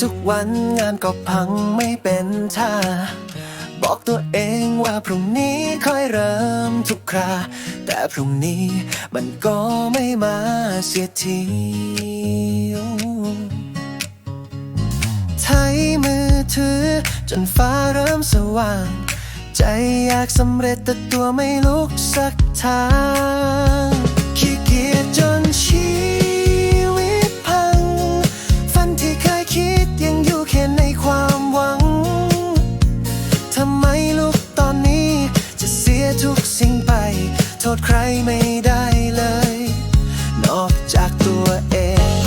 ทุกวันงานก็พังไม่เป็นท่า บอกตัวเองว่าพรุ่งนี้ค่อยเริ่มทุกครา แต่พรุ่งนี้มันก็ไม่มาเสียทีไทยมือถือจนฟ้าเริ่มสว่าง ใจอยากสำเร็จแต่ตัวไม่ลุกสักทางขี้เกียจ ษใครไม่ได้เลย นอกจากตัวเอง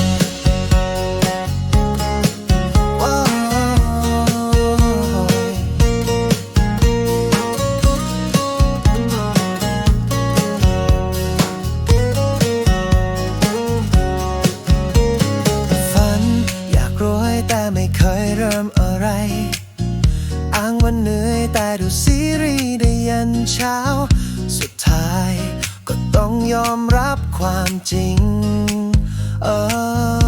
ฝันอยากรวยแต่ไม่เคยเริ่มอะไร อ้างว่าเหนื่อยแต่ดูซีรีส์ได้ยันเช้า ท้าย ก็ต้องยอมรับความจริง เออ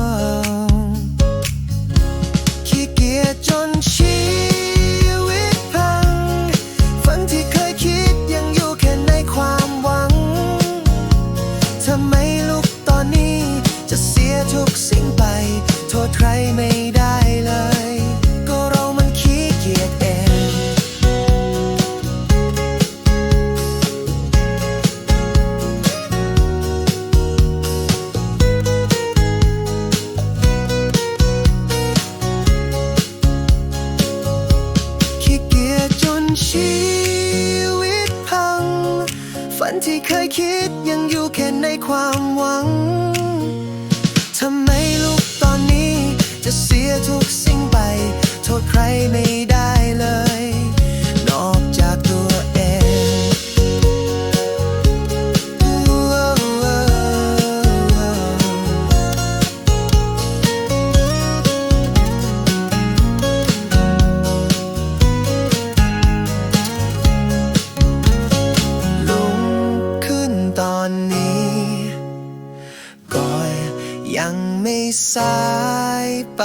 ที่เคยคิดยังอยู่แค่ในความหวัง ทำไมลูกตอนนี้จะเสียทุก สายไป